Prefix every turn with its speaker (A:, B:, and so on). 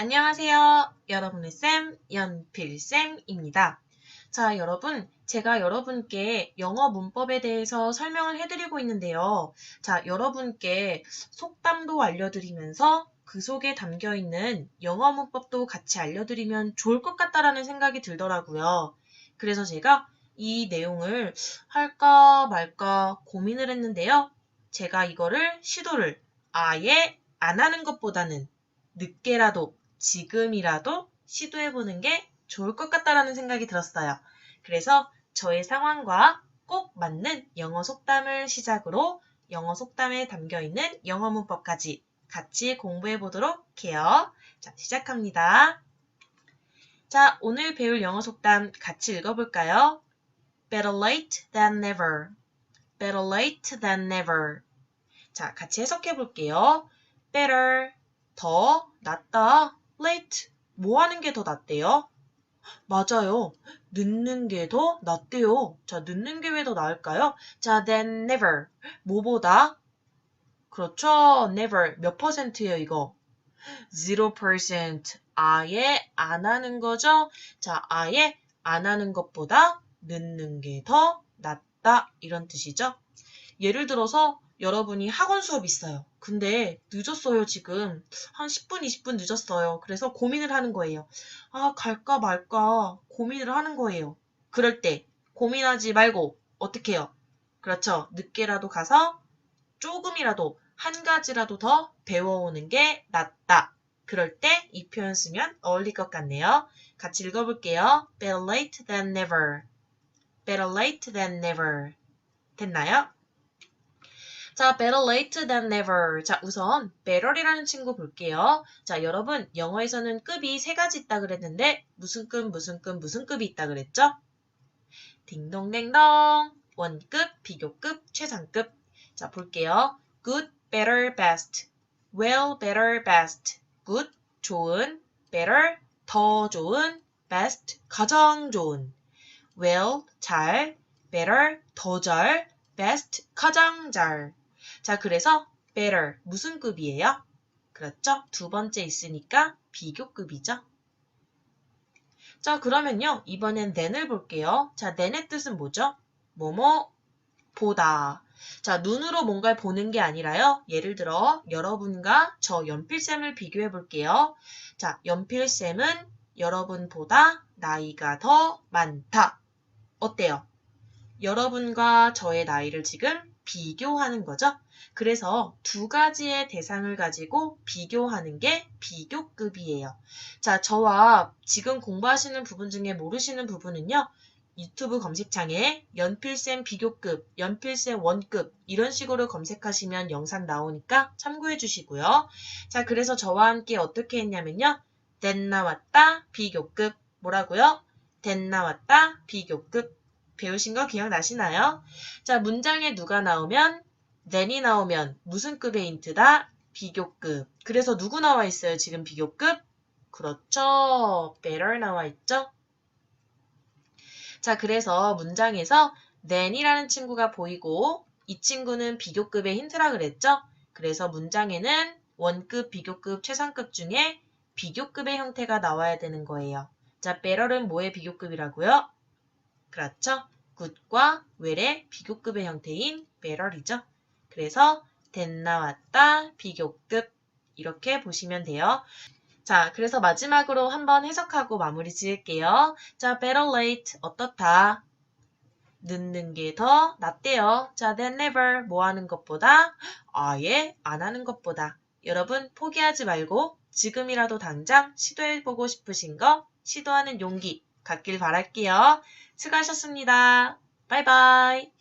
A: 안녕하세요. 여러분의 쌤, 연필쌤입니다. 자, 여러분, 제가 여러분께 영어 문법에 대해서 설명을 해드리고 있는데요. 자, 여러분께 속담도 알려드리면서 그 속에 담겨 있는 영어 문법도 같이 알려드리면 좋을 것 같다라는 생각이 들더라고요. 그래서 제가 이 내용을 할까 말까 고민을 했는데요. 제가 이거를 시도를 아예 안 하는 것보다는 늦게라도 지금이라도 시도해보는 게 좋을 것 같다라는 생각이 들었어요. 그래서 저의 상황과 꼭 맞는 영어 속담을 시작으로 영어 속담에 담겨 있는 영어 문법까지 같이 공부해 보도록 해요. 자, 시작합니다. 자, 오늘 배울 영어 속담 같이 읽어볼까요? Better late than never. Better late than never. 자, 같이 해석해 볼게요. Better, 더, 낫다. Late, 뭐 하는 게 더 낫대요? 맞아요. 늦는 게 더 낫대요. 자, 늦는 게 왜 더 나을까요? 자, than never. 뭐보다? 그렇죠. never. 몇 퍼센트예요, 이거? 0%. 아예 안 하는 거죠? 자, 아예 안 하는 것보다 늦는 게 더 낫다. 이런 뜻이죠. 예를 들어서 여러분이 학원 수업 있어요. 근데 늦었어요, 지금. 한 10분, 20분 늦었어요. 그래서 고민을 하는 거예요. 아, 갈까 말까 고민을 하는 거예요. 그럴 때 고민하지 말고 어떻게 해요? 그렇죠. 늦게라도 가서 조금이라도 한 가지라도 더 배워오는 게 낫다. 그럴 때 이 표현 쓰면 어울릴 것 같네요. 같이 읽어볼게요. Better late than never. Better late than never. 됐나요? 자, better late than never. 자, 우선 better이라는 친구 볼게요. 자, 여러분 영어에서는 급이 세 가지 있다 그랬는데 무슨 급, 무슨 급, 무슨 급이 있다 그랬죠? 딩동댕동. 원급, 비교급, 최상급. 자, 볼게요. good, better, best. well, better, best. good, 좋은, better, 더 좋은, best, 가장 좋은. well, 잘, better, 더 잘, best, 가장 잘. 자, 그래서 better 무슨 급이에요? 그렇죠? 두 번째 있으니까 비교급이죠. 자, 그러면요. 이번엔 than을 볼게요. 자, than의 뜻은 뭐죠? 뭐뭐 보다. 자, 눈으로 뭔가를 보는 게 아니라요. 예를 들어 여러분과 저 연필쌤을 비교해 볼게요. 자, 연필쌤은 여러분보다 나이가 더 많다. 어때요? 여러분과 저의 나이를 지금 비교하는 거죠. 그래서 두 가지의 대상을 가지고 비교하는 게 비교급이에요. 자, 저와 지금 공부하시는 부분 중에 모르시는 부분은요. 유튜브 검색창에 연필쌤 비교급, 연필쌤 원급 이런 식으로 검색하시면 영상 나오니까 참고해 주시고요. 자, 그래서 저와 함께 어떻게 했냐면요. 댄 나왔다 비교급 뭐라고요? 댄 나왔다 비교급 배우신 거 기억나시나요? 자, 문장에 누가 나오면 then이 나오면 무슨 급의 힌트다? 비교급. 그래서 누구 나와 있어요? 지금 비교급? 그렇죠. better 나와 있죠? 자, 그래서 문장에서 then이라는 친구가 보이고 이 친구는 비교급의 힌트라 그랬죠? 그래서 문장에는 원급, 비교급, 최상급 중에 비교급의 형태가 나와야 되는 거예요. 자, better은 뭐의 비교급이라고요? 그렇죠? good과 well의 비교급의 형태인 better이죠. 그래서 than 나왔다, 비교급 이렇게 보시면 돼요. 자, 그래서 마지막으로 한번 해석하고 마무리 지을게요. 자, better late 어떻다? 늦는 게 더 낫대요. 자, than never 뭐 하는 것보다 아예 안 하는 것보다 여러분 포기하지 말고 지금이라도 당장 시도해보고 싶으신 거 시도하는 용기 갖길 바랄게요. 수고하셨습니다. 바이바이.